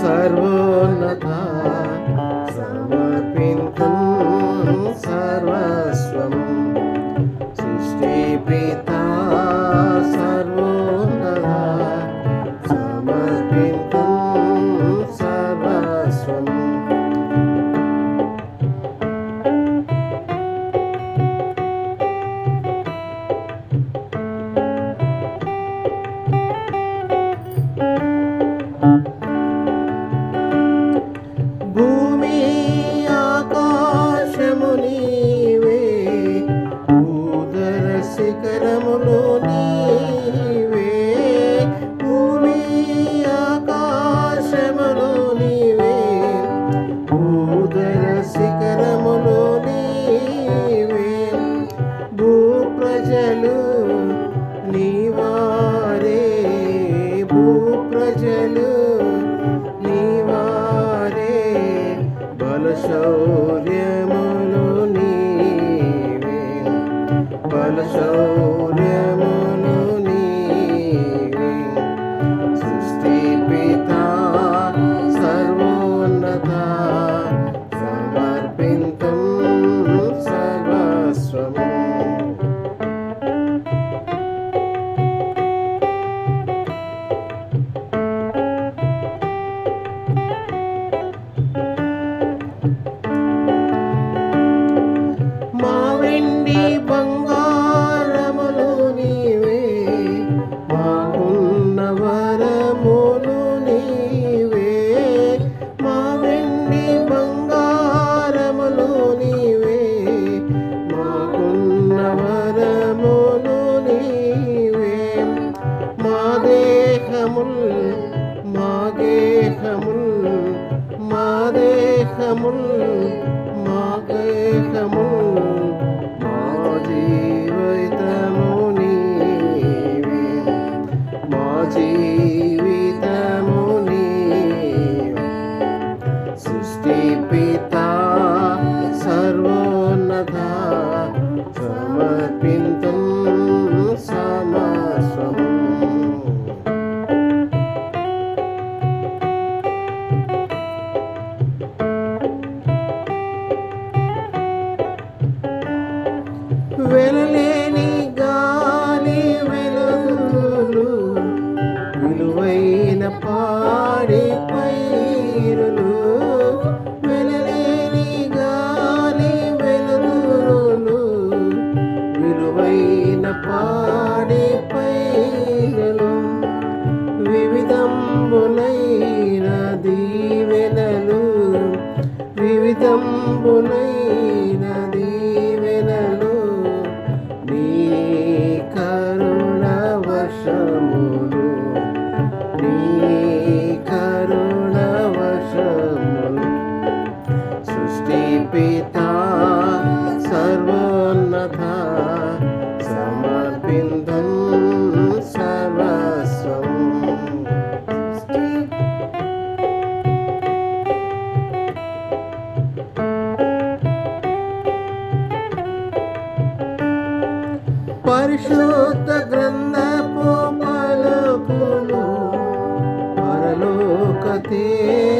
सर्वोन्नता। శౌర్యములు నీవే. పలు శౌర్య Windy Bird. దంబులైన దీవెనలు నీ కరుణ వశములు నీ కరుణ వశములు సృష్టి పితా పరిశుద్ధ గ్రంథపు పలుకులు పరలోక తీరు